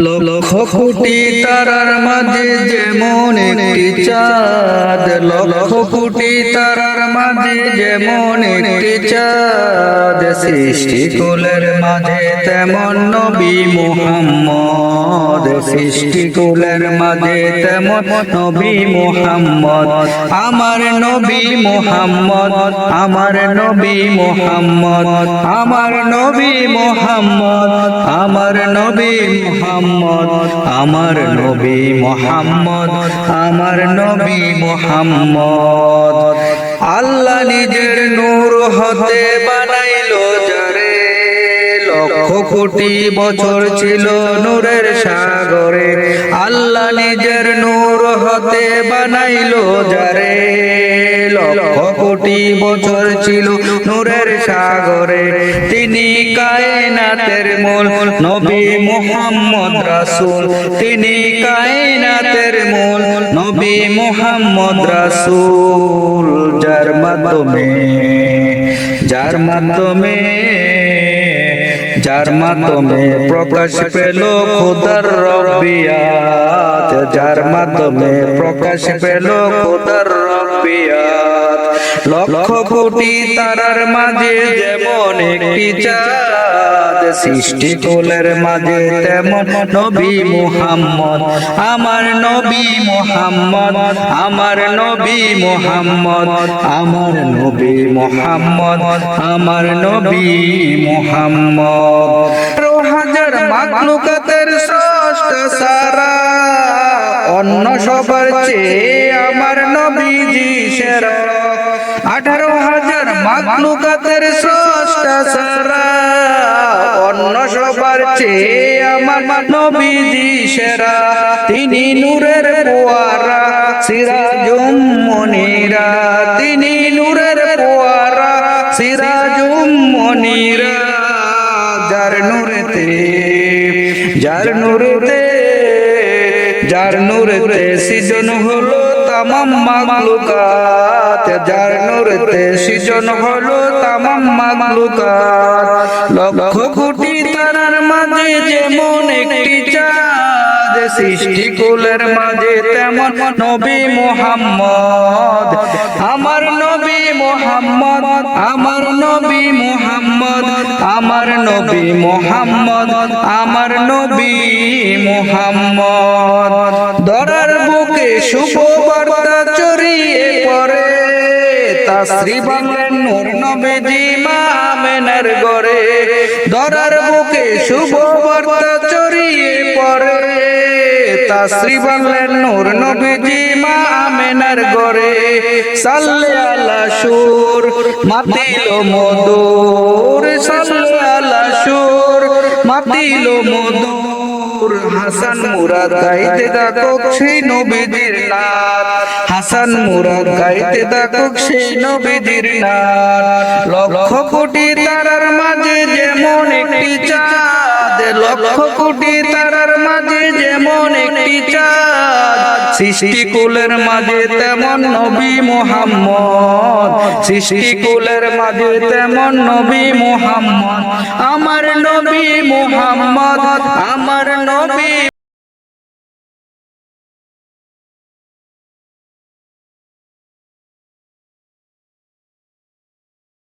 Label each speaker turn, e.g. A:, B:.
A: লক্ষ কোটি তারার মাঝে যেমন একটি চাঁদ লক্ষ কোটি তারার যেমন একটি চাঁদ সৃষ্টি কুলের মাঝে তেমন নবী মুহাম্মদ সৃষ্টি কুলের মাঝে তেমন নবী মুহাম্মদ। আমার নবী মুহাম্মদ, আমার নবী মুহাম্মদ, আমার নবী মুহাম্মদ, আমার নবী মুহাম্মদ, আমার নবী মুহাম্মদ, আমার নবী মুহাম্মদ। নিজের নূর হতে বানাইলো যারে লক্ষ কোটি বছর ছিল নূরের সাগরে। আল্লাহ নিজের নূর হতে বানাইলো যারে লক্ষ কোটি বছর ছিল নূরের সাগরে। তিনি কায়নাতের মূল নবী মুহাম্মদ রাসূল। তিনি কায়নাতের মূল নবী মুহাম্মদ রাসূল। যার মাধ্যমে যার মাধ্যমে যার মাধ্যমে প্রকাশ পেল খোদার রব্বিয়াত যার মাধ্যমে প্রকাশ পেল খোদার রব্বিয়াত লক্ষ কোটি তারার মাঝে যেমন একটি চাঁদ সৃষ্টি কোলের মাঝে, তেমন নবী মুহাম্মদ। আমার নবী মুহাম্মদ, আমার নবী মুহাম্মদ, আমার নবী মুহাম্মদ, আমার নবী মুহাম্মদ। হাজার মাকলুকাতের ষষ্ঠ সারা, অন্য সবার চেয়ে আমার নবীজি সেরা। মাকলুকাতের ষষ্ঠ সারা। অন্য সবার চেয়ে আমার নবীজি সেরা। তিনি নূরের পোয়ারা সিরাজুম মনিরা তিনি নূরের পোয়ারা সিরাজুম মনিরা যার নূরেতে যার নূরেতে যার নূরেতে সৃজন হলো তামাম মাগলুকাত যার নূরেতে সৃজন হলো তামাম মাগলুকাত লক্ষ কোটি তারার মাঝে যেমন একটি চাঁদ, সৃষ্টি কুলের মাঝে তেমন নবী মুহাম্মদ। আমার নবী মুহাম্মদ, আমার নবী মুহাম্মদ, আমার নবী মুহাম্মদ, আমার নবী মুহাম্মদ। শুভ বার্তা চড়িয়ে পড়ে। তাশ্রী বাংলার গড়ে দরার বুকে শুভ বার্তা চড়িয়ে পড়ে। তাশ্রী বাংলার নূর নবীজি মা আমেনার গড়ে সাল্লে আলা সুর, মাতিল মধুর। সাল্লে আলা সুর, মাতিল মধুর। হাসান মুরাদ গাইতে দাকক সেই নবীদের নাম হাসান মুরাদ গাইতে সেই নবীদের লক্ষ কোটি তারার মাঝে যেমন একটি চাঁদ, লক্ষ কোটি তারার মাঝে যেমন একটি চাঁদ। সৃষ্টি কুলের মাঝে তেমন নবী মোহাম্মদ। সৃষ্টি কুলের মাঝে তেমন নবী মোহাম্মদ। আমার নবী মোহাম্মদ, আমার নবী